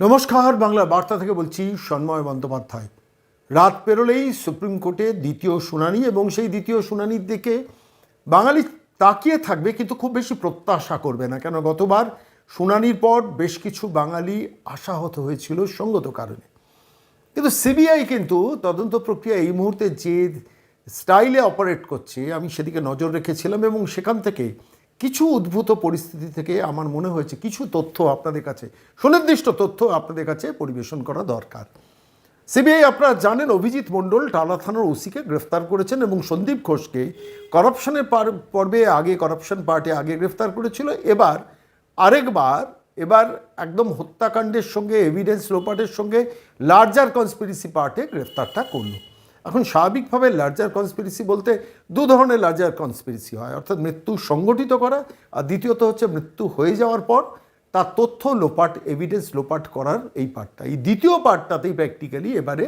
নমস্কার বাংলা বার্তা থেকে বলছি সন্ময় বন্দ্যোপাধ্যায়। রাত পেরোলেই সুপ্রিম কোর্টে দ্বিতীয় শুনানি এবং সেই দ্বিতীয় শুনানির দিকে বাঙালি তাকিয়ে থাকবে কিন্তু খুব বেশি প্রত্যাশা করবে না। কেন গতবার শুনানির পর বেশ কিছু বাঙালি আশাহত হয়েছিল সঙ্গত কারণে। কিন্তু সিবিআই কিন্তু তদন্ত প্রক্রিয়া এই মুহূর্তে যে স্টাইলে অপারেট করছে, আমি সেদিকে নজর রেখেছিলাম এবং সেখান থেকে কিছু উদ্ভূত পরিস্থিতি থেকে আমার মনে হয়েছে কিছু তথ্য আপনাদের কাছে, সুনির্দিষ্ট তথ্য আপনাদের কাছে পরিবেশন করা দরকার। সিবিআই আপনারা জানেন, অভিজিৎ মণ্ডল টালা থানার ওসিকে গ্রেফতার করেছেন এবং সন্দীপ ঘোষকে করাপশনের পর্বে আগে করাপশন পার্টি আগে গ্রেফতার করেছিল। এবার আরেকবার, এবার একদম হত্যাকাণ্ডের সঙ্গে এভিডেন্স লোপাটের সঙ্গে লার্জার কনস্পিরেসি পার্টে গ্রেফতারটা করল। এখন স্বাভাবিকভাবে লার্জার কনস্পিরেসি বলতে দু ধরনের লার্জার কনস্পিরেসি হয়। অর্থাৎ মৃত্যু সংগঠিত করা আর দ্বিতীয়ত হচ্ছে মৃত্যু হয়ে যাওয়ার পর তার তথ্য লোপাট এভিডেন্স লোপাট করার এই পার্টটা এই দ্বিতীয় পার্টটাতেই প্র্যাকটিক্যালি এবারে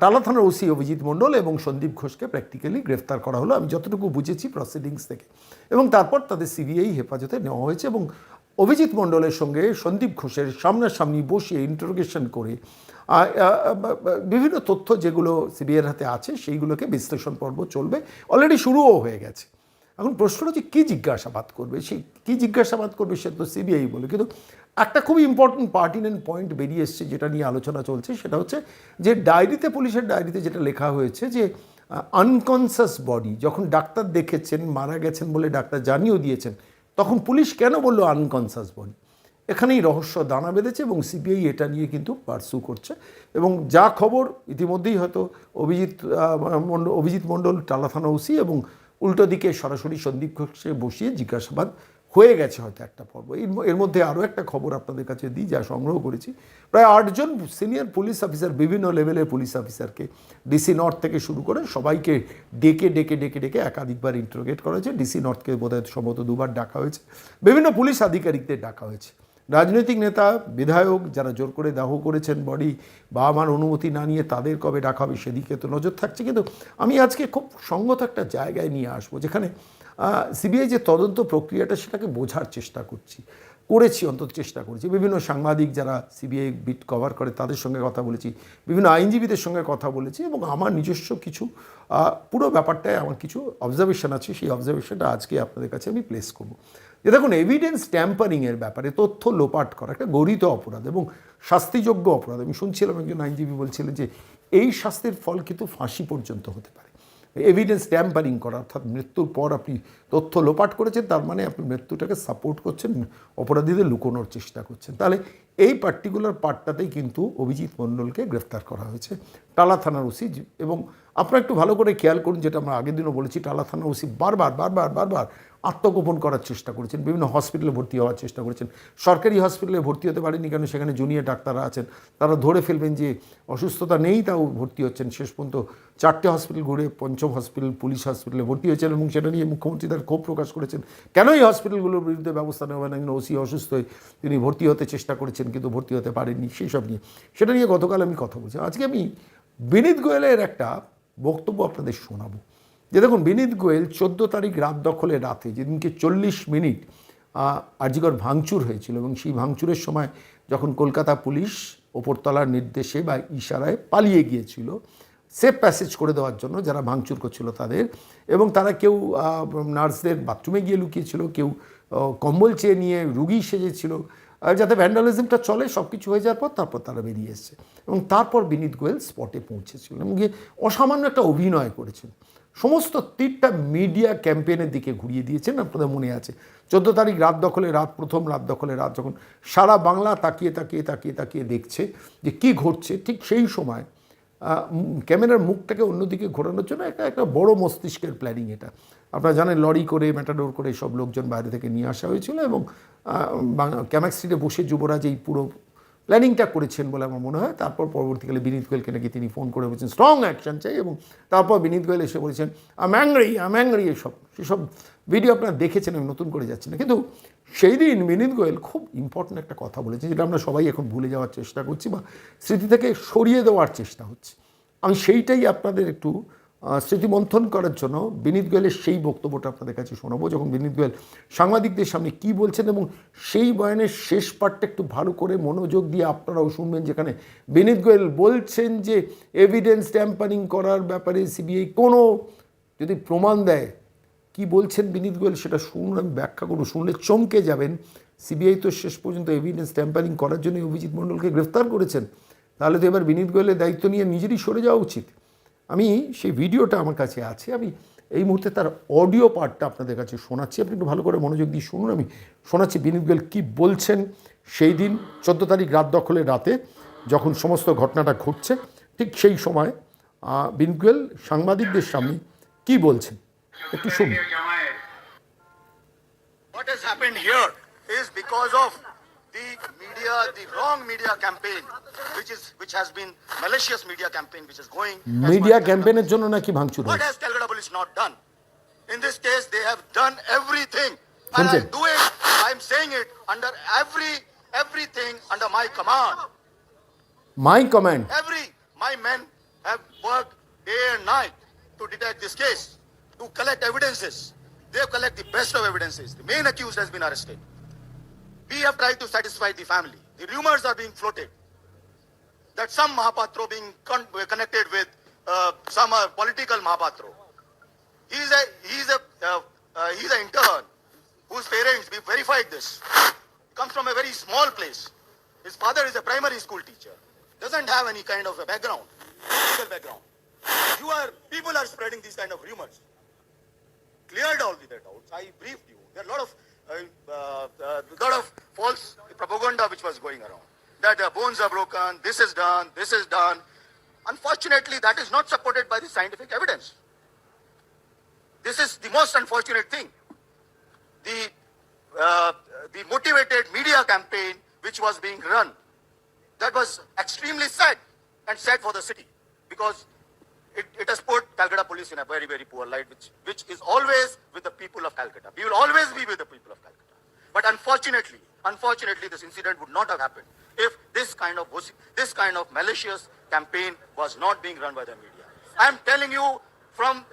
টালা থানার ওসি অভিজিৎ মণ্ডল এবং সন্দীপ ঘোষকে প্র্যাকটিক্যালি গ্রেফতার করা হলো। আমি যতটুকু বুঝেছি প্রসিডিংস থেকে। এবং তারপর তাদের সিবিআই হেফাজতে নেওয়া হয়েছে এবং অভিজিৎ মণ্ডলের সঙ্গে সন্দীপ ঘোষের সামনাসামনি বসিয়ে ইন্টারোগেশন করে বিভিন্ন তথ্য যেগুলো সিবিআইয়ের হাতে আছে, সেইগুলোকে বিশ্লেষণ পর্ব চলবে। অলরেডি শুরুও হয়ে গেছে। এখন প্রশ্ন হচ্ছে, কী জিজ্ঞাসাবাদ করবে? সেই কী জিজ্ঞাসাবাদ করবে সে তো সিবিআই বলে। কিন্তু একটা খুব ইম্পর্টেন্ট পার্টিনেন্ট পয়েন্ট বেরিয়ে এসছে যেটা নিয়ে আলোচনা চলছে, সেটা হচ্ছে যে ডায়েরিতে, পুলিশের ডায়েরিতে যেটা লেখা হয়েছে যে আনকনসাস বডি যখন ডাক্তার দেখেছেন, মারা গেছেন বলে ডাক্তার জানিয়েও দিয়েছেন, তখন পুলিশ কেন বলল আনকনসাস বডি এখানেই রহস্য দানা বেঁধেছে এবং সিবিআই এটা নিয়ে কিন্তু পার্সু করছে। এবং যা খবর ইতিমধ্যেই হয়তো অভিজিৎ আহ, মণ্ডল অভিজিৎ মণ্ডল টালা থানা ওসি এবং উল্টো দিকে সরাসরি সন্দীপ ঘোষকে বসিয়ে জিজ্ঞাসাবাদ হয়ে গেছে হয়তো একটা পর্ব। এর মধ্যে আরও একটা খবর আপনাদের কাছে দিই যা সংগ্রহ করেছি। প্রায় আটজন সিনিয়র পুলিশ অফিসার বিভিন্ন লেভেলের পুলিশ অফিসারকে ডিসি নর্থ থেকে শুরু করে সবাইকে ডেকে ডেকে ডেকে ডেকে একাধিকবার ইন্টারোগেট করা হয়েছে। ডিসি নর্থকে বোধহয় সম্ভবত দুবার ডাকা হয়েছে। বিভিন্ন পুলিশ আধিকারিকদের ডাকা হয়েছে। রাজনৈতিক নেতা, বিধায়ক যারা জোর করে দাহ করেছেন বডি বা আমার অনুমতি না নিয়ে তাদের কবে ডাকা হবে সেদিকে তো নজর থাকছে। কিন্তু আমি আজকে খুব সঙ্গত একটা জায়গায় নিয়ে আসব, যেখানে সিবিআই যে তদন্ত প্রক্রিয়াটা সেটাকে বোঝার চেষ্টা করছি, করেছি, অন্তত চেষ্টা করেছি। বিভিন্ন সাংবাদিক যারা সিবিআই বিট কভার করে তাদের সঙ্গে কথা বলেছি, বিভিন্ন আইনজীবীদের সঙ্গে কথা বলেছি এবং আমার নিজস্ব কিছু পুরো ব্যাপারটায় আমার কিছু অবজারভেশন আছে। সেই অবজারভেশনটা আজকে আপনাদের কাছে আমি প্লেস করব। যে দেখুন এভিডেন্স ট্যাম্পারিংয়ের ব্যাপারে তথ্য লোপাট করা একটা গরিত অপরাধ এবং শাস্তিযোগ্য অপরাধ। আমি শুনছিলাম একজন আইনজীবী বলছিলেন যে এই শাস্তির ফল কিন্তু ফাঁসি পর্যন্ত হতে পারে। এভিডেন্স ট্যাম্পারিং করা অর্থাৎ মৃত্যুর পর আপনি তথ্য লোপাট করেছেন, তার মানে আপনি মৃত্যুটাকে সাপোর্ট করছেন, অপরাধীদের লুকোনোর চেষ্টা করছেন। তাহলে এই পার্টিকুলার পার্টটাতেই কিন্তু অভিজিৎ মণ্ডলকে গ্রেফতার করা হয়েছে টালা থানার ওসি। এবং আপনারা একটু ভালো করে খেয়াল করুন, যেটা আমরা আগের দিনও বলেছি, টালা থানার ওসি বারবার বারবার বারবার আত্মগোপন করার চেষ্টা করেছেন, বিভিন্ন হসপিটালে ভর্তি হওয়ার চেষ্টা করেছেন। সরকারি হসপিটালে ভর্তি হতে পারেনি কেন, সেখানে জুনিয়র ডাক্তাররা আছেন, তারা ধরে ফেলবেন যে অসুস্থতা নেই, তাও ভর্তি হচ্ছেন। শেষ পর্যন্ত চারটে হসপিটাল ঘুরে পঞ্চম হসপিটাল পুলিশ হসপিটালে ভর্তি হয়েছেন এবং সেটা নিয়ে মুখ্যমন্ত্রী তার ক্ষোভ প্রকাশ করেছেন। কেন এই হসপিটালগুলোর বিরুদ্ধে ব্যবস্থা নেওয়া হয় না? কিন্তু ওসি অসুস্থ হয়ে তিনি ভর্তি হতে চেষ্টা করেছেন কিন্তু ভর্তি হতে পারেননি, সেই সব নিয়ে। সেটা নিয়ে গতকাল আমি কথা বলছি। আজকে আমি বিনীত গোয়েলের একটা বক্তব্য আপনাদের শোনাবো। যে দেখুন, বিনীত গোয়েল চোদ্দ তারিখ রাত দখলে রাতে যেদিনকে চল্লিশ মিনিট আরজিকর ভাঙচুর হয়েছিল এবং সেই ভাঙচুরের সময় যখন কলকাতা পুলিশ ওপরতলার নির্দেশে বা ইশারায় পালিয়ে গিয়েছিল সেফ প্যাসেজ করে দেওয়ার জন্য যারা ভাঙচুর করছিল তাদের এবং তারা কেউ নার্সদের বাথরুমে গিয়ে লুকিয়েছিল, কেউ কম্বল চেয়ে নিয়ে রুগী সেজেছিল যাতে ভ্যান্ডালিজমটা চলে সব কিছু হয়ে যাওয়ার পর তারপর তারা বেরিয়ে এসছে। এবং তারপর বিনীত গোয়েল স্পটে পৌঁছেছিল এবং গিয়ে অসামান্য একটা অভিনয় করেছেন। সমস্ত তীরটা মিডিয়া ক্যাম্পেইনের দিকে ঘুরিয়ে দিয়েছেন, আপনাদের মনে আছে। চোদ্দ তারিখ রাত দখলে রাত, প্রথম রাত দখলে রাত, যখন সারা বাংলা তাকিয়ে তাকিয়ে তাকিয়ে তাকিয়ে দেখছে যে কী ঘটছে, ঠিক সেই সময় ক্যামেরার মুখটাকে অন্যদিকে ঘোরানোর জন্য একটা একটা বড় মস্তিষ্কের প্ল্যানিং এটা। আপনারা জানেন লরি করে ম্যাটাডোর করে সব লোকজন বাইরে থেকে নিয়ে আসা হয়েছিল এবং ক্যামাক স্ট্রিটে বসে যুবরাজ এই পুরো প্ল্যানিংটা করেছেন বলে আমার মনে হয়। তারপর পরবর্তীকালে বিনীত গোয়েলকে নাকি তিনি ফোন করে বলছেন স্ট্রং অ্যাকশন চাই। এবং তারপর বিনীত গোয়েল এসে বলেছেন আম অ্যাংরি আম অ্যাংরি এসব। সেসব ভিডিও আপনারা দেখেছেন, আমি নতুন করে যাচ্ছি না। কিন্তু সেই দিন বিনীত গোয়েল খুব ইম্পর্ট্যান্ট একটা কথা বলেছে, যেটা আমরা সবাই এখন ভুলে যাওয়ার চেষ্টা করছি বা স্মৃতি থেকে সরিয়ে দেওয়ার চেষ্টা হচ্ছে। আমি সেইটাই আপনাদের একটু স্মৃতিমন্থন করার জন্য বিনীত গোয়েলের সেই বক্তব্যটা আপনাদের কাছে শোনাবো, যখন বিনীত গোয়েল সাংবাদিকদের সামনে কি বলছেন এবং সেই বয়ানের শেষ পার্টটা একটু ভালো করে মনোযোগ দিয়ে আপনারাও শুনবেন, যেখানে বিনীত গোয়েল বলছেন যে এভিডেন্স ট্যাম্পারিং করার ব্যাপারে সিবিআই কোনো যদি প্রমাণ দেয় কি বলছেন বিনীত গোয়েল সেটা শুনুন, আমি ব্যাখ্যা করব। শুনলে চমকে যাবেন। সিবিআই তো শেষ পর্যন্ত এভিডেন্স ট্যাম্পারিং করার জন্য অভিজিৎ মণ্ডলকে গ্রেফতার করেছেন। তাহলে তো এবার বিনীত গোয়েলের দায়িত্ব নিয়ে নিজেরই সরে যাওয়া উচিত। আমি সেই ভিডিওটা আমার কাছে আছে, আমি এই মুহূর্তে তার অডিও পার্টটা আপনাদের কাছে শোনাচ্ছি। আপনি একটু ভালো করে মনোযোগ দিয়ে শুনুন, আমি শোনাচ্ছি বিনীত গোয়েল কী বলছেন সেই দিন, চোদ্দ তারিখ রাত দখলের রাতে, যখন সমস্ত ঘটনাটা ঘটছে, ঠিক সেই সময় বিনীত গোয়েল সাংবাদিকদের সামনে কী বলছেন? একটু শুনুন What has happened here is because of the media, the wrong media campaign, which is which has been malicious media campaign, which is going. as far media as Calcutta ক্যাম্পেইনের জন্য নাকি ভাঙচুর What হয়েছে has Calcutta Police not done? In this case, they have done everything. And I Sanjay. do it, I'm saying it under every, everything under my command. My comment Every, my men have worked day and night to detect this case, to collect evidences. They have collected the best of evidences. The main accused has been arrested. We have tried to satisfy the family. The rumors are being floated that some Mahapatro being con- connected with uh, some uh, political Mahapatro. He's a he's a uh, uh, he's an intern whose parents we verified this. He Comes from a very small place. His father is a primary school teacher. Doesn't have any kind of a background, legal background. You are people are spreading these kind of rumors. Cleared all the doubts. I briefed you. There are a lot of uh, uh, uh, lot of false propaganda which was going around. That the bones are broken. This is done. This is done. Unfortunately, that is not supported by the scientific evidence. This is the most unfortunate thing. The uh, the motivated media campaign which was being run that was extremely sad and sad for the city because it, it has put Calcutta police in a very, very poor light, which, which is always with the people of Calcutta. We will always be with the people of Calcutta. But unfortunately, unfortunately, this incident would not have happened if this kind of this kind of malicious campaign was not being run by the media. I am telling you from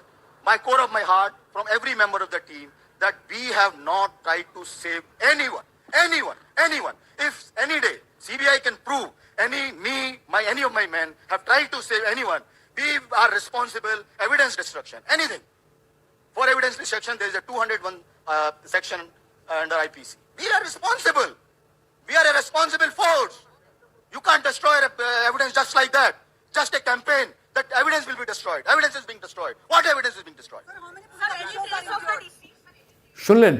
my core of my heart, from every member of the team, that we have not tried to save anyone, anyone, anyone. If any day CBI can prove any me, my any of my men have tried to save anyone, we are responsible. Evidence destruction, anything. For evidence destruction, there is a 201 uh, section under IPC. We are responsible. We are a responsible force. You can't destroy uh, evidence just like that. Just a campaign. That evidence will be destroyed. Evidence is being destroyed. What evidence is being destroyed? শুনলেন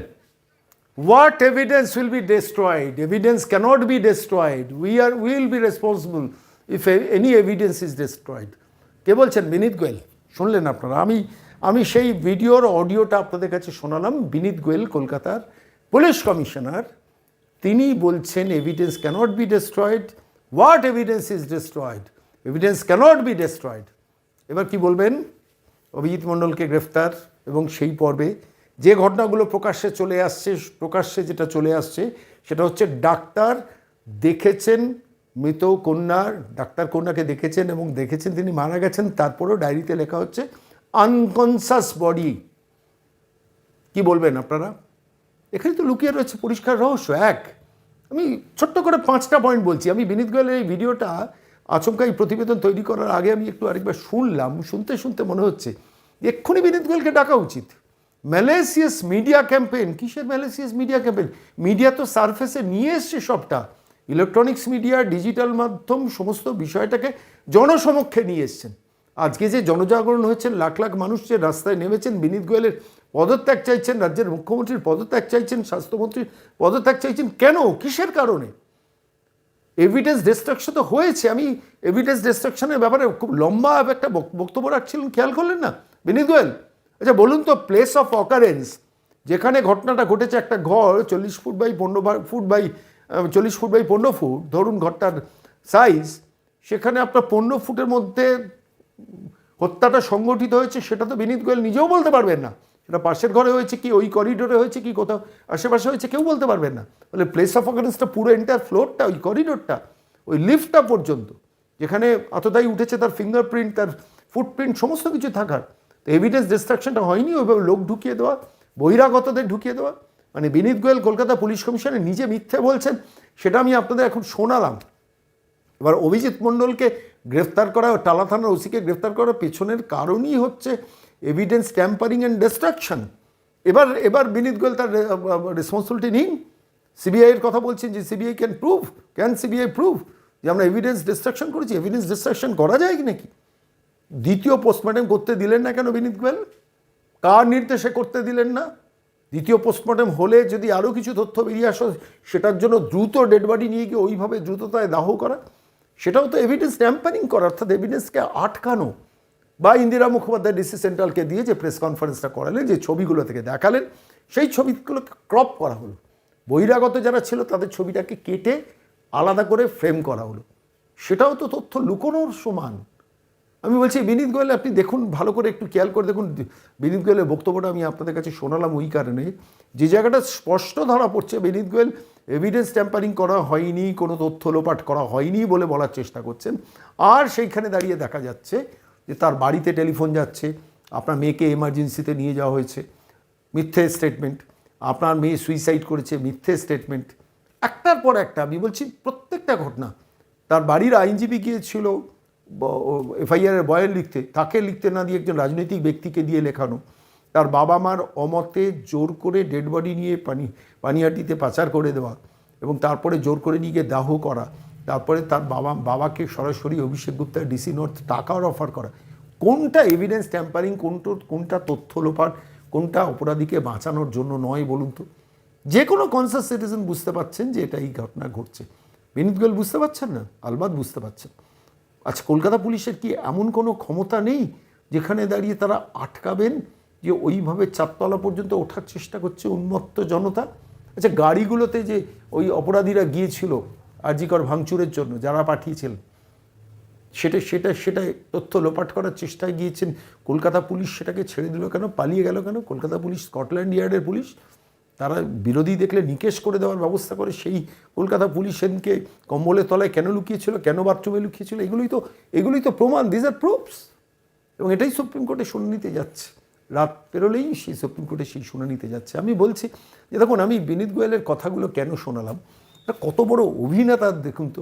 what evidence will be destroyed evidence cannot be destroyed we are will be responsible if any evidence is destroyed কে বলছেন? বিনীত গোয়েল। শুনলেন আপনারা? আমি আমি সেই ভিডিওর অডিওটা আপনাদের কাছে শোনালাম। বিনীত গোয়েল, কলকাতার পুলিশ কমিশনার। তিনি বলছেন evidence cannot be destroyed what evidence is destroyed evidence cannot be destroyed এবার কি বলবেন? অভিজিৎ মণ্ডলকে গ্রেফতার এবং সেই পর্বে যে ঘটনাগুলো প্রকাশ্যে চলে আসছে, প্রকাশ্যে যেটা চলে আসছে, সেটা হচ্ছে ডাক্তার দেখেছেন মৃত কন্যার, ডাক্তার কন্যাকে দেখেছেন এবং দেখেছেন, তিনি মারা গেছেন, তারপরেও ডায়েরিতে লেখা হচ্ছে আনকনসাস বডি কি বলবেন আপনারা? এখানে তো লুকিয়ে রয়েছে পরিষ্কার রহস্য, এক। আমি ছোট্ট করে পাঁচটা পয়েন্ট বলছি। আমি বিনীত গোয়েলের এই ভিডিওটা আচমকা এই প্রতিবেদন তৈরি করার আগে আমি একটু আরেকবার শুনলাম, শুনতে শুনতে মনে হচ্ছে, এক্ষুনি বিনীত গোয়েলকে ডাকা উচিত। ম্যালেসিয়াস মিডিয়া ক্যাম্পেইন কিসের ম্যালেসিয়াস মিডিয়া ক্যাম্পেইন মিডিয়া তো সারফেসে নিয়ে এসছে সবটা। ইলেকট্রনিক্স মিডিয়া, ডিজিটাল মাধ্যম, সমস্ত বিষয়টাকে জনসমক্ষে নিয়ে এসছেন। আজকে যে জনজাগরণ হয়েছেন, লাখ লাখ মানুষ যে রাস্তায় নেমেছেন, বিনীত গোয়েলের পদত্যাগ চাইছেন, রাজ্যের মুখ্যমন্ত্রীর পদত্যাগ চাইছেন, স্বাস্থ্যমন্ত্রীর পদত্যাগ চাইছেন, কেন? কিসের কারণে? এভিডেন্স ডিস্ট্রাকশন তো হয়েছে। আমি এভিডেন্স ডিস্ট্রাকশনের ব্যাপারে খুব লম্বা একটা বক- বক্তব্য রাখছিলেন, খেয়াল করলেন না? বিনীত গোয়েল আচ্ছা বলুন তো প্লেস অফ অকারেন্স যেখানে ঘটনাটা ঘটেছে, একটা ঘর চল্লিশ ফুট বাই পনেরো ফুট বাই চল্লিশ ফুট বাই পনেরো ফুট, ধরুন ঘরটার সাইজ সেখানে আপনার পনেরো ফুটের মধ্যে হত্যাটা সংগঠিত হয়েছে, সেটা তো বিনীত গোয়েল নিজেও বলতে পারবেন না। সেটা পাশের ঘরে হয়েছে কি, ওই করিডোরে হয়েছে কি, কোথাও আশেপাশে হয়েছে, কেউ বলতে পারবেন না। তাহলে প্লেস অফ অকারেন্সটা পুরো এন্টার ফ্লোরটা ওই করিডোরটা ওই লিফটটা পর্যন্ত, যেখানে আততাই উঠেছে তার ফিঙ্গারপ্রিন্ট তার ফুটপ্রিন্ট সমস্ত কিছু থাকার। তো এভিডেন্স ডিস্ট্রাকশনটা হয়নি, ওইভাবে লোক ঢুকিয়ে দেওয়া, বহিরাগতদের ঢুকিয়ে দেওয়া। মানে বিনীত গোয়েল কলকাতা পুলিশ কমিশনে নিজে মিথ্যে বলছেন, সেটা আমি আপনাদের এখন শোনালাম। এবার অভিজিৎ মণ্ডলকে গ্রেফতার করা, টালা থানার ওসিকে গ্রেফতার করার পেছনের কারণই হচ্ছে এভিডেন্স ট্যাম্পারিং অ্যান্ড ডিস্ট্রাকশন এবার এবার বিনীত গোয়েল তার রেসপন্সিবিলিটি নিন। সিবিআইয়ের কথা বলছেন যে CBI can prove can CBI prove যে আমরা এভিডেন্স ডিস্ট্রাকশন করেছি? এভিডেন্স ডিস্ট্রাকশন করা যায় কি নাকি? দ্বিতীয় পোস্টমর্টম করতে দিলেন না কেন বিনীত গোয়েল? কার নির্দেশে করতে দিলেন না? দ্বিতীয় পোস্টমর্টম হলে যদি আরও কিছু তথ্য বেরিয়ে আসো, সেটার জন্য দ্রুত ডেড বডি নিয়ে গিয়ে ওইভাবে দ্রুততায় দাহ করা। সেটাও তো এভিডেন্স ট্যাম্পারিং করা, অর্থাৎ এভিডেন্সকে আটকানো। বা ইন্দিরা মুখোপাধ্যায় ডিসি সেন্ট্রালকে দিয়ে যে প্রেস কনফারেন্সটা করালেন, যে ছবিগুলো থেকে দেখালেন, সেই ছবিগুলোকে ক্রপ করা হলো। বহিরাগত যারা ছিল, তাদের ছবিটাকে কেটে আলাদা করে ফ্রেম করা হলো। সেটাও তো তথ্য লুকোনোর সমান। আমি বলছি, বিনীত গোয়েল, আপনি দেখুন, ভালো করে একটু খেয়াল করে দেখুন। বিনীত গোয়েলের বক্তব্যটা আমি আপনাদের কাছে শোনালাম ওই কারণে। যে জায়গাটা স্পষ্ট ধরা পড়ছে, বিনীত গোয়েল এভিডেন্স ট্যাম্পারিং করা হয়নি, কোনো তথ্য লোপাট করা হয়নি বলে বলার চেষ্টা করছেন। আর সেইখানে দাঁড়িয়ে দেখা যাচ্ছে যে তার বাড়িতে টেলিফোন যাচ্ছে, আপনার মেয়েকে এমার্জেন্সিতে নিয়ে যাওয়া হয়েছে। মিথ্যে স্টেটমেন্ট আপনার মেয়ে সুইসাইড করেছে, মিথ্যে স্টেটমেন্ট একটার পর একটা, আমি বলছি, প্রত্যেকটা ঘটনা। তার বাড়ির আইনজীবী গিয়েছিল এফআইআর এর বয়ান লিখতে, তাকে লিখতে না দিয়ে একজন রাজনৈতিক ব্যক্তিকে দিয়ে লেখানো। তার বাবা মার অমতে জোর করে ডেড বডি নিয়ে পানি পানিহাটিতে পাচার করে দেওয়া এবং তারপরে জোর করে নিয়ে গিয়ে দাহ করা। তারপরে তার বাবা বাবাকে সরাসরি অভিষেক গুপ্তা ডিসি নর্থ টাকার অফার করা। কোনটা এভিডেন্স ট্যাম্পারিং কোনটা কোনটা তথ্য লোপার কোনটা অপরাধীকে বাঁচানোর জন্য নয় বলুন তো? যে কোনো কনসাস সিটিজেন বুঝতে পারছেন যে এটা এই ঘটনা ঘটছে। বিনীত গোয়েল, বুঝতে পারছেন না? আলবাদ, বুঝতে পারছেন? আচ্ছা কলকাতা পুলিশের কি এমন কোনো ক্ষমতা নেই যেখানে দাঁড়িয়ে তারা আটকাবেন যে ওইভাবে চারতলা পর্যন্ত ওঠার চেষ্টা করছে উন্মত্ত জনতা? আচ্ছা গাড়িগুলোতে যে ওই অপরাধীরা গিয়েছিল আজিকর ভাঙচুরের জন্য, যারা পাঠিয়েছিলেন সেটা সেটা সেটা তথ্য লোপাট করার চেষ্টায় গিয়েছেন। কলকাতা পুলিশ সেটাকে ছেড়ে দিল কেন? পালিয়ে গেল কেন? কলকাতা পুলিশ, স্কটল্যান্ড ইয়ার্ডের পুলিশ? তারা বিরোধী দেখলে নিকেশ করে দেওয়ার ব্যবস্থা করে, সেই কলকাতা পুলিশ সেদিনকে কম্বলের তলায় কেন লুকিয়েছিল, কেন বাথরুমে লুকিয়েছিল, এগুলোই তো এগুলোই তো প্রমাণ দিজ আর প্রুফস এবং এটাই সুপ্রিম কোর্টে শুনানিতে যাচ্ছে। রাত পেরোলেই সেই সুপ্রিম কোর্টে সেই শুনানিতে যাচ্ছে। আমি বলছি যে দেখুন, আমি বিনীত গোয়েলের কথাগুলো কেন শোনালাম? কত বড় অভিনেতা, দেখুন তো,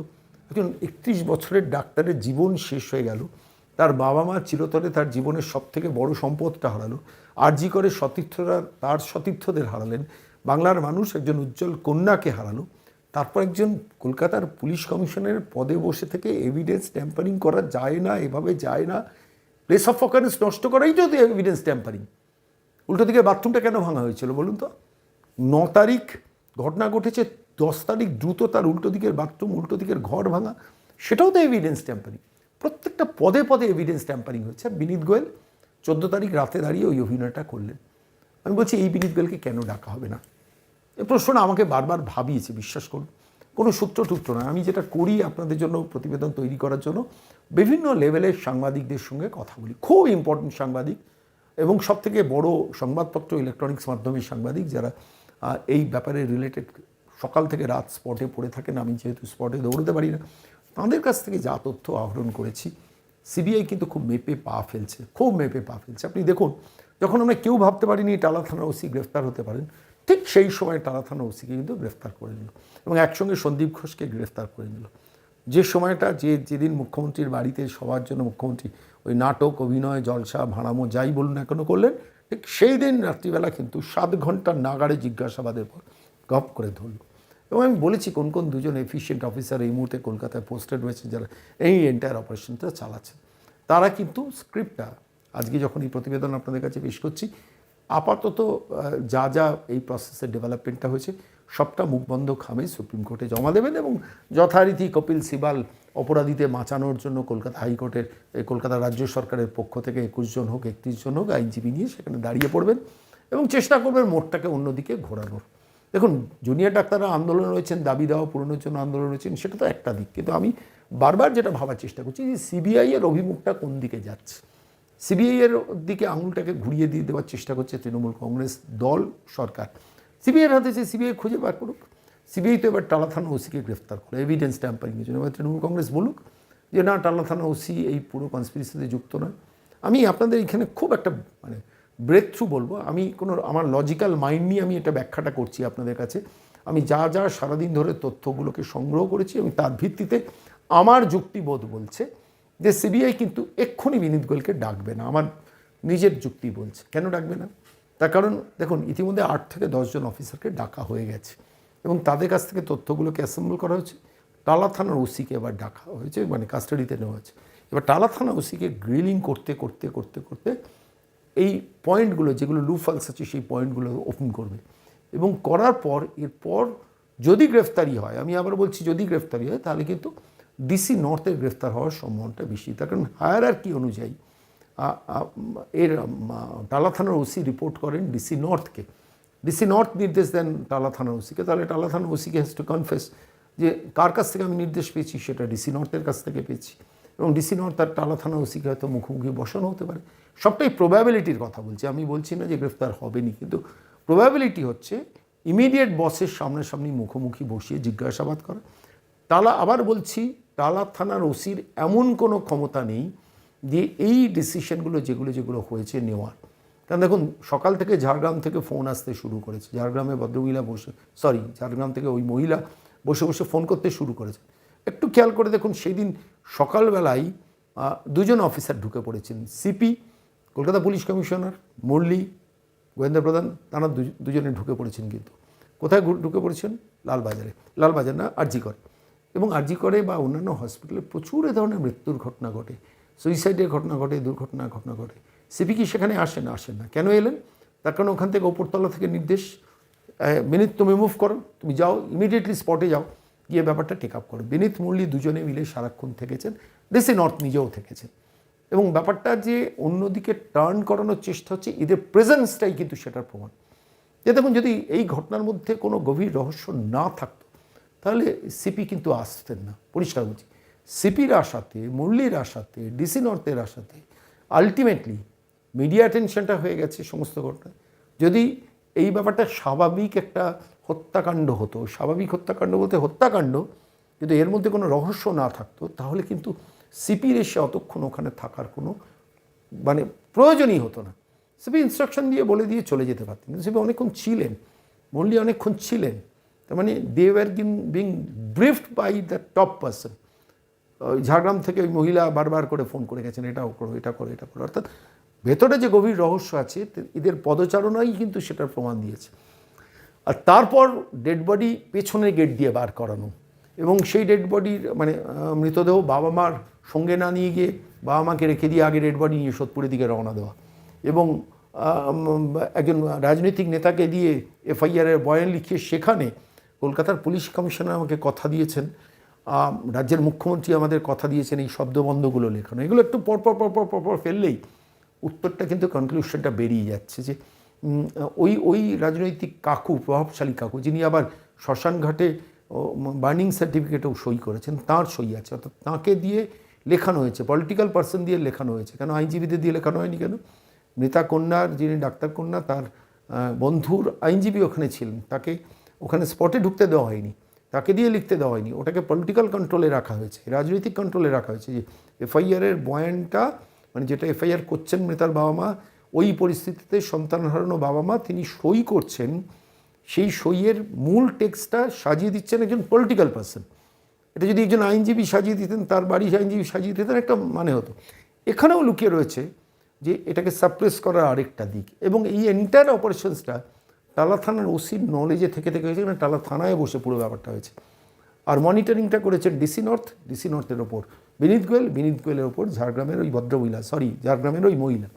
একজন একত্রিশ বছরের ডাক্তারের জীবন শেষ হয়ে গেল। তার বাবা মা চিরতরে তার জীবনের সব থেকে বড় সম্পদটা হারালো। আরজি করে সতীর্থরা তার সতীর্থদের হারালেন। বাংলার মানুষ একজন উজ্জ্বল কন্যাকে হারালো। তারপর একজন কলকাতার পুলিশ কমিশনের পদে বসে থেকে এভিডেন্স ট্যাম্পারিং করা যায় না, এভাবে যায় না। প্লেস অফ অকারেন্স নষ্ট করাই তো এভিডেন্স ট্যাম্পারিং উল্টো দিকে বাথরুমটা কেন ভাঙা হয়েছিল বলুন তো? ন তারিখ ঘটনা ঘটেছে, দশ তারিখ দ্রুত তার উল্টো দিকের বাথরুম উল্টো দিকের ঘর ভাঙা। সেটাও তো এভিডেন্স ট্যাম্পারিং প্রত্যেকটা পদে পদে এভিডেন্স ট্যাম্পারিং হচ্ছে। আর বিনীত গোয়েল চোদ্দ তারিখ রাতে দাঁড়িয়ে ওই অভিনয়টা করলেন। আমি বলছি, এই বিনীত গোয়েলকে কেন ডাকা হবে না? এই প্রশ্নটা আমাকে বারবার ভাবিয়েছে, বিশ্বাস করুন। কোনো সূত্র টুত্র নয়। আমি যেটা করি আপনাদের জন্য প্রতিবেদন তৈরি করার জন্য, বিভিন্ন লেভেলের সাংবাদিকদের সঙ্গে কথা বলি। খুব ইম্পর্টেন্ট সাংবাদিক এবং সব থেকে বড় সংবাদপত্র ইলেকট্রনিক্স মাধ্যমের সাংবাদিক যারা এই ব্যাপারে রিলেটেড সকাল থেকে রাত স্পটে পড়ে থাকেন। আমি যেহেতু স্পটে দৌড়তে পারি না। তাদের কাছ থেকে যা তথ্য আহরণ করেছি, সিবিআই কিন্তু খুব মেপে পা ফেলছে, খুব মেপে পা ফেলছে। আপনি দেখুন, যখন আমরা কেউ ভাবতে পারিনি টালা থানা ওসি গ্রেফতার হতে পারেন, ঠিক সেই সময় টালা থানা ওসিকে কিন্তু গ্রেফতার করে নিল এবং একসঙ্গে সন্দীপ ঘোষকে গ্রেফতার করে নিল। যে সময়টা, যে, যেদিন মুখ্যমন্ত্রীর বাড়িতে সবার জন্য মুখ্যমন্ত্রী ওই নাটক, অভিনয়, জলসা, ভাড়ামো, যাই বলুন না কেন করলেন, ঠিক সেই দিন রাত্রিবেলা কিন্তু সাত ঘণ্টার নাগাড়ে জিজ্ঞাসাবাদের পর গপ করে ধরল। এবং আমি বলেছি কোন কোন দুজন এফিসিয়েন্ট অফিসার এই মুহূর্তে কলকাতায় পোস্টেড রয়েছে যারা এই এন্টায়ার অপারেশনটা চালাচ্ছে। তারা কিন্তু স্ক্রিপ্টটা আজকে যখন এই প্রতিবেদন আপনাদের কাছে পেশ করছি, আপাতত যা যা এই প্রসেসের ডেভেলপমেন্টটা হয়েছে, সবটা মুখবন্ধ খামে সুপ্রিম কোর্টে জমা দেবেন এবং যথারীতি কপিল সিবাল অপরাধীতে বাঁচানোর জন্য কলকাতা হাইকোর্টের কলকাতা রাজ্য সরকারের পক্ষ থেকে একুশ জন হোক, একত্রিশ জন হোক, আইনজীবী নিয়ে সেখানে দাঁড়িয়ে পড়বেন এবং চেষ্টা করবেন মোড়টাকে অন্যদিকে ঘোরানোর। দেখুন জুনিয়র ডাক্তাররা আন্দোলন রয়েছেন, দাবি দেওয়া পূরণের জন্য আন্দোলন রয়েছেন, সেটা তো একটা দিক। কিন্তু আমি বারবার যেটা ভাবার চেষ্টা করছি যে সিবিআই এর অভিমুখটা কোন দিকে যাচ্ছে? সিবিআই এর দিকে আঙুলটাকে ঘুরিয়ে দিয়ে দেওয়ার চেষ্টা করছে তৃণমূল কংগ্রেস দল, সরকার। সিবিআইয়ের হাতে যে সিবিআই খুঁজে বার করুক সিবিআই তো এবার টালা থানা ওসিকে গ্রেফতার করে এভিডেন্স ট্যাম্পারিংয়ের জন্য। এবার তৃণমূল কংগ্রেস বলুক যে, না, টালা থানা ওসি এই পুরো কনস্পিরেসিতে যুক্ত নয়। আমি আপনাদের এখানে খুব একটা মানে ব্রেক থ্রু বলব। আমি কোনো আমার লজিক্যাল মাইন্ড নিয়ে আমি এটা ব্যাখ্যাটা করছি আপনাদের কাছে। আমি যা যা সারাদিন ধরে তথ্যগুলোকে সংগ্রহ করেছি এবং তার ভিত্তিতে আমার যুক্তিবোধ বলছে যে সিবিআই কিন্তু এক্ষুনি বিনীত গোয়েলকে ডাকবে না। আমার নিজের যুক্তি বলছে। কেন ডাকবে না? তার কারণ দেখুন, ইতিমধ্যে আট থেকে দশজন অফিসারকে ডাকা হয়ে গেছে এবং তাদের কাছ থেকে তথ্যগুলোকে অ্যাসেম্বল করা হয়েছে। টালা থানার ওসিকে এবার ডাকা হয়েছে মানে কাস্টাডিতে নেওয়া হয়েছে। এবার টালা থানা ওসিকে গ্রিলিং করতে করতে করতে করতে এই পয়েন্টগুলো যেগুলো লুফালস আছে, সেই পয়েন্টগুলো ওপেন করবে। এবং করার পর, এরপর যদি গ্রেফতারি হয়, আমি আবার বলছি যদি গ্রেফতারি হয়, তাহলে কিন্তু ডিসি নর্থের গ্রেফতার হওয়ার সম্ভাবনাটা বেশি। তার কারণ হায়ার আর কি অনুযায়ী এর টালা থানার ওসি রিপোর্ট করেন ডিসি নর্থকে ডিসি নর্থ নির্দেশ দেন টালা থানার ওসিকে তাহলে টালা থানার ওসিকে হ্যাজ টু কনফেস যে কার কাছ থেকে আমি নির্দেশ পেয়েছি, সেটা ডিসি নর্থের কাছ থেকে পেয়েছি। এবং ডিসি নর্থ আর টালা থানা ওসিকে হয়তো মুখোমুখি বসানো হতে পারে। সবটাই প্রবাবিলিটির কথা বলছি। আমি বলছি না যে গ্রেফতার হবেনি, কিন্তু প্রবাবিলিটি হচ্ছে ইমিডিয়েট বসের সামনাসামনি মুখোমুখি বসিয়ে জিজ্ঞাসাবাদ করা। টালা আবার বলছি টালা থানার ওসির এমন কোনো ক্ষমতা নেই যে এই ডিসিশনগুলো যেগুলো যেগুলো হয়েছে নেওয়ার। কারণ দেখুন, সকাল থেকে ঝাড়গ্রাম থেকে ফোন আসতে শুরু করেছে। ঝাড়গ্রামে ভদ্রমহিলা বসে সরি ঝাড়গ্রাম থেকে ওই মহিলা বসে বসে ফোন করতে শুরু করেছে। একটু খেয়াল করে দেখুন সেই দিন সকালবেলায় দুজন অফিসার ঢুকে পড়েছেন। CP Kolkata police commissioner, Murali, গোয়েন্দা প্রধান, তারা দুজনে ঢুকে পড়েছেন কিন্তু। কোথায় ঢুকে পড়েছেন? লালবাজারে। লালবাজার না আরজি এবং আরজি করে বা অন্যান্য হসপিটালে প্রচুর এ ধরনের মৃত্যুর ঘটনা ঘটে। সুইসাইডের ঘটনা ঘটে, দুর্ঘটনার ঘটনা ঘটে। সিপি কি সেখানে আসেন? আসেন না। কেন এলেন? তার কারণ ওখান থেকে ওপরতলা থেকে নির্দেশ মিনিট তুমি মুভ করো, তুমি যাও ইমিডিয়েটলি স্পটে যাও। গিয়ে ব্যাপারটা টেক আপ করো। বিনীত মুরলি দুজনে মিলে সারাক্ষণ থেকেছেন ডিসি নর্থ নিজেও থেকেছেন। এবং ব্যাপারটা যে অন্যদিকে টার্ন করানোর চেষ্টা হচ্ছে, এদের প্রেজেন্সটাই কিন্তু সেটার প্রমাণ। যে দেখুন, যদি এই ঘটনার মধ্যে কোনো গভীর রহস্য না থাকতো, তাহলে সিপি কিন্তু আসতেন না। পরিষ্কার বলছি সিপির আশাতে, মুরলির আশাতে ডিসি নর্থের আশাতে আলটিমেটলি মিডিয়া টেনশনটা হয়ে গেছে সমস্ত ঘটনা যদি এই ব্যাপারটা স্বাভাবিক একটা হত্যাকাণ্ড হতো, স্বাভাবিক হত্যাকাণ্ড বলতে হত্যাকাণ্ড, যদি এর মধ্যে কোনো রহস্য না থাকতো, তাহলে কিন্তু সিপির এসে অতক্ষণ ওখানে থাকার কোনো মানে প্রয়োজনই হতো না। সিপি ইনস্ট্রাকশন দিয়ে বলে দিয়ে চলে যেতে পারতেন। কিন্তু সিপি অনেকক্ষণ ছিলেন মল্লি অনেকক্ষণ ছিলেন। তার মানে they were গিন being briefed by the top person Jhargram থেকে ওই মহিলা বারবার করে ফোন করে গেছেন, এটাও করো, এটা করো এটা করো। অর্থাৎ ভেতরে যে গভীর রহস্য আছে এদের পদচারণাই কিন্তু সেটার প্রমাণ দিয়েছে। আর তারপর ডেড বডি পেছনের গেট দিয়ে বার করানো। এবং সেই ডেড বডির মানে মৃতদেহ বাবা মার সঙ্গে না নিয়ে গিয়ে বাবা মাকে রেখে দিয়ে আগে ডেড বডি নিয়ে সোদপুরের দিকে রওনা দেওয়া। এবং একজন রাজনৈতিক নেতাকে দিয়ে এফআইআরের বয়ান লিখিয়ে সেখানে কলকাতার পুলিশ কমিশনার আমাকে কথা দিয়েছেন। রাজ্যের মুখ্যমন্ত্রী আমাদের কথা দিয়েছেন এই শব্দবন্ধগুলো লেখানো। এগুলো একটু পরপর পরপর পরপর ফেললেই উত্তরটা কিন্তু কনক্লুশনটা বেরিয়ে যাচ্ছে যে ওই ওই রাজনৈতিক কাকু, প্রভাবশালী কাকু, যিনি আবার শ্মশানঘাটে বার্নিং সার্টিফিকেটেও সই করেছেন, তার সই আছে। অর্থাৎ তাঁকে দিয়ে লেখানো হয়েছে, পলিটিক্যাল পার্সন দিয়ে লেখানো হয়েছে। কেন আইনজীবীদের দিয়ে লেখানো হয়নি কেন? মৃতা কন্যার, যিনি ডাক্তার কন্যা, তার বন্ধুর আইনজীবী ওখানে ছিলেন। তাকে ওখানে স্পটে ঢুকতে দেওয়া হয়নি। তাকে দিয়ে লিখতে দেওয়া হয়নি। ওটাকে পলিটিক্যাল কন্ট্রোলে রাখা হয়েছে, রাজনৈতিক কন্ট্রোলে রাখা হয়েছে যে এফআইআরের বয়ানটা মানে যেটা এফআইআর করছেন মৃতার বাবা মা ওই পরিস্থিতিতে সন্তান হারানো বাবা মা তিনি সই করছেন, সেই সইয়ের মূল টেক্সটটা সাজিয়ে দিচ্ছেন একজন পলিটিক্যাল পার্সন এটা যদি একজন আইনজীবী সাজিয়ে দিতেন, তার বাড়ির আইনজীবী সাজিয়ে দিতেন, একটা মানে হতো। এখানেও লুকিয়ে রয়েছে যে এটাকে সাপ্রেস করার আরেকটা দিক এবং এই এন্টায়ার অপারেশনসটা টালা থানার ওসির নলেজে থেকে থেকে হয়েছে মানে টালা থানায় বসে পুরো ব্যাপারটা হয়েছে। আর মনিটরিংটা করেছেন ডিসি নর্থ ডিসি নর্থের ওপর। বিনীত গোয়েল, বিনীত গোয়েলের ওপর, ঝাড়গ্রামের ওই ভদ্রমহিলা সরি ঝাড়গ্রামের ওই মহিলা।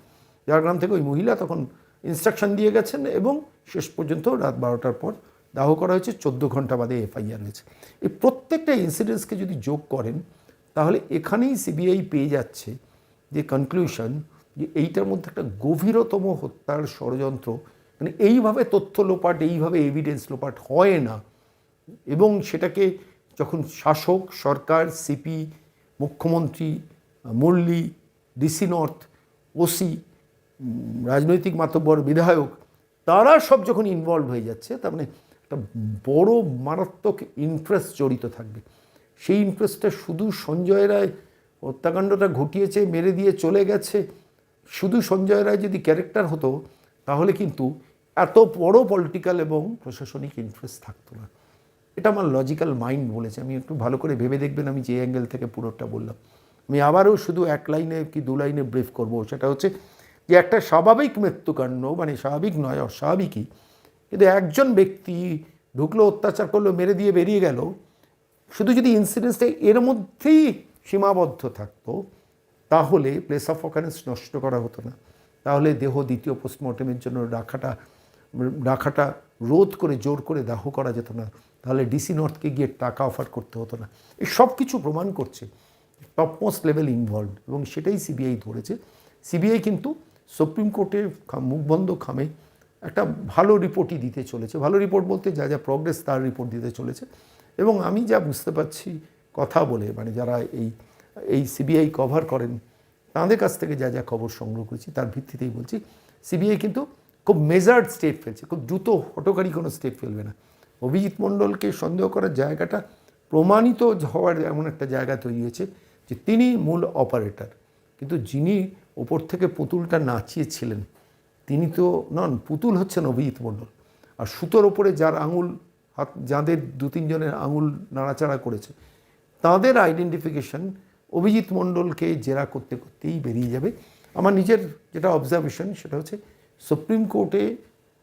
ঝাড়গ্রাম থেকে ওই মহিলা তখন ইনস্ট্রাকশন দিয়ে গেছেন এবং শেষ পর্যন্ত রাত বারোটার পর দাহ করা হয়েছে, চোদ্দ ঘণ্টা বাদে এফআইআর হয়েছে। এই প্রত্যেকটা ইনসিডেন্টসকে যদি যোগ করেন, তাহলে এখানেই সিবিআই পেয়ে যাচ্ছে যে কনক্লুশন যে এইটার মধ্যে একটা গভীরতম হত্যার ষড়যন্ত্র মানে এইভাবে তথ্য লোপাট, এইভাবে এভিডেন্স লোপাট হয় না। এবং সেটাকে যখন শাসক, সরকার, সিপি, মুখ্যমন্ত্রী, মুরলি, ডিসি নর্থ, ওসি রাজনৈতিক মাতব্বর বিধায়ক, তারা সব যখন ইনভলভ হয়ে যাচ্ছে, তার মানে একটা বড় মারাত্মক ইন্টারেস্ট জড়িত থাকবে। সেই ইন্টারেস্টটা শুধু সঞ্জয় রায় হত্যাকাণ্ডটা ঘটিয়েছে, মেরে দিয়ে চলে গেছে, শুধু সঞ্জয় রায় যদি ক্যারেক্টার হতো, তাহলে কিন্তু এত বড় পলিটিক্যাল এবং প্রশাসনিক ইন্টারেস্ট থাকতো না। এটা আমার লজিক্যাল মাইন্ড বলেছে। আমি একটু ভালো করে ভেবে দেখবেন আমি যে অ্যাঙ্গেল থেকে পুরোটা বললাম। আমি আবারও শুধু এক লাইনে কি দু লাইনে ব্রিফ করব, সেটা হচ্ছে যে একটা স্বাভাবিক মৃত্যুকাণ্ড মানে স্বাভাবিক নয়, অস্বাভাবিকই। কিন্তু একজন ব্যক্তি ঢুকলো, অত্যাচার করল, মেরে দিয়ে বেরিয়ে গেল, শুধু যদি ইনসিডেন্সটা এর মধ্যেই সীমাবদ্ধ থাকতো, তাহলে প্লেস অফ অকারেন্স নষ্ট করা হতো না। তাহলে দেহ দ্বিতীয় পোস্টমর্টমের জন্য রাখাটা রাখাটা রোধ করে, জোর করে দাহ করা যেত না। তাহলে ডিসি নর্থকে গিয়ে টাকা অফার করতে হতো না। এই সব কিছু প্রমাণ করছে টপমোস্ট লেভেল ইনভলভ এবং সেটাই সিবিআই ধরেছে। সিবিআই কিন্তু সুপ্রিম কোর্টের খা- মুখবন্ধ খামে একটা ভালো রিপোর্টই দিতে চলেছে। ভালো রিপোর্ট বলতে যা যা প্রগ্রেস তার রিপোর্ট দিতে চলেছে। এবং আমি যা বুঝতে পারছি কথা বলে মানে যারা এই এই সিবিআই কভার করেন, তাদের কাছ থেকে যা যা খবর সংগ্রহ করেছি, তার ভিত্তিতেই বলছি সিবিআই কিন্তু খুব মেজার্ড স্টেপ ফেলছে, খুব দ্রুত হটকারী কোনো স্টেপ ফেলবে না। অভিজিৎ মণ্ডলকে সন্দেহ করার জায়গাটা প্রমাণিত হওয়ার এমন একটা জায়গা তৈরি হয়েছে যে তিনি মূল অপারেটর কিন্তু যিনি ওপর থেকে পুতুলটা নাচিয়েছিলেন। তিনি তো নন, পুতুল হচ্ছেন অভিজিৎ মণ্ডল। আর সুতোর ওপরে যার আঙুল, হাত, যাদের দু, তিনজনের আঙুল নাড়াচাড়া করেছে, তাদের আইডেন্টিফিকেশন অভিজিৎ মণ্ডলকে জেরা করতে করতেই বেরিয়ে যাবে। আমার নিজের যেটা অবজারভেশন সেটা হচ্ছে সুপ্রিম কোর্টে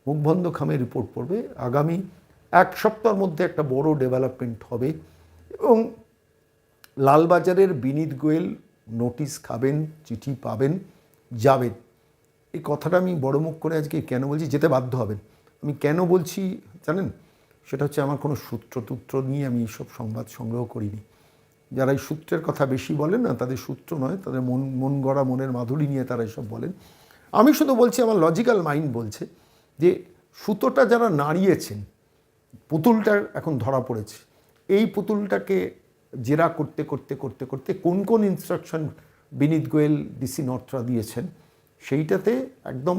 মুখবন্ধ খামে রিপোর্ট পড়বে। আগামী এক সপ্তাহের মধ্যে একটা বড় ডেভেলপমেন্ট হবে এবং লালবাজারের বিনীত গোয়েল নোটিশ খাবেন, চিঠি পাবেন, যাবেন। এই কথাটা আমি বড় মুখ করে আজকে কেন বলছি যেতে বাধ্য হবেন। আমি কেন বলছি জানেন? সেটা হচ্ছে আমার কোনো সূত্র সূত্রটুত্র নিয়ে আমি এইসব সংবাদ সংগ্রহ করিনি। যারা এই সূত্রের কথা বেশি বলেন না, তাদের সূত্র নয়, তাদের মন মন গড়া, মনের মাধুরী নিয়ে তারা এসব বলেন। আমি শুধু বলছি, আমার লজিক্যাল মাইন্ড বলছে যে সুতোটা যারা নাড়িয়েছেন পুতুলটা এখন ধরা পড়েছে। এই পুতুলটাকে জেরা করতে করতে করতে করতে কোন কোন ইনস্ট্রাকশন বিনীত গোয়েল ডিসি নর্থরা দিয়েছেন, সেইটাতে একদম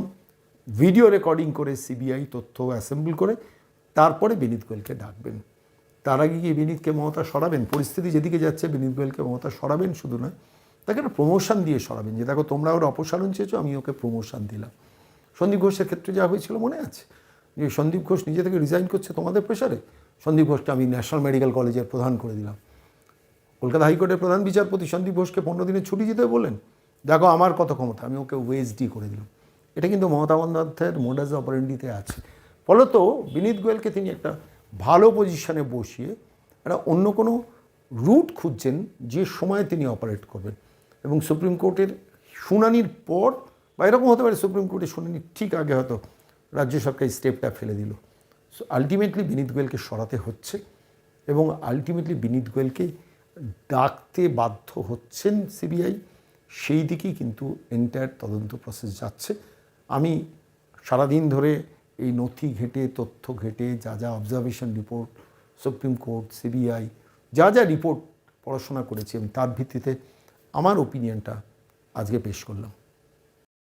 ভিডিও রেকর্ডিং করে সিবিআই তথ্য অ্যাসেম্বল করে তারপরে বিনীত গোয়েলকে ডাকবেন। তার আগে গিয়ে বিনীতকে মমতা সরাবেন। পরিস্থিতি যেদিকে যাচ্ছে, বিনীত গোয়েলকে মমতা সরাবেন শুধু নয়, তাকে একটা প্রমোশন দিয়ে সরাবেন যে, দেখো, তোমরা ওর অপসারণ চেয়েছো, আমি ওকে প্রমোশন দিলাম। সন্দীপ ঘোষের ক্ষেত্রে যা হয়েছিল মনে আছে? যে, সন্দীপ ঘোষ নিজে থেকে রিজাইন করছে তোমাদের প্রেশারে সন্দীপ ঘোষকে আমি ন্যাশনাল মেডিকেল কলেজের প্রধান করে দিলাম। কলকাতা হাইকোর্টের প্রধান বিচারপতি সন্দীপ ঘোষকে পনেরো দিনের ছুটি দিতে বললেন, দেখো, আমার কত ক্ষমতা, আমি ওকে ওয়েসডি করে দিলাম। এটা কিন্তু মমতা বন্দ্যোপাধ্যায়ের মোডাস অপারেন্ডিতে আছে। ফলত বিনীত গোয়েলকে তিনি একটা ভালো পজিশনে বসিয়ে একটা অন্য কোনো রুট খুঁজছেন যে সময়ে তিনি অপারেট করবেন। এবং সুপ্রিম কোর্টের শুনানির পর, বা এরকম হতে পারে সুপ্রিম কোর্টের শুনানির ঠিক আগে হয়তো রাজ্য সরকার স্টেপটা ফেলে দিল। সো আলটিমেটলি বিনীত গোয়েলকে সরাতে হচ্ছে এবং আলটিমেটলি বিনীত গোয়েলকে ডাকতে বাধ্য হচ্ছেন সিবিআই, সেই দিকেই কিন্তু এন্টায়ার তদন্ত প্রসেস যাচ্ছে। আমি সারাদিন ধরে এই নথি ঘেটে, তথ্য ঘেটে, যা যা observation report supreme court CBI যা যা রিপোর্ট পড়াশোনা করেছি আমি তার ভিত্তিতে আমার ওপিনিয়নটা আজকে পেশ করলাম।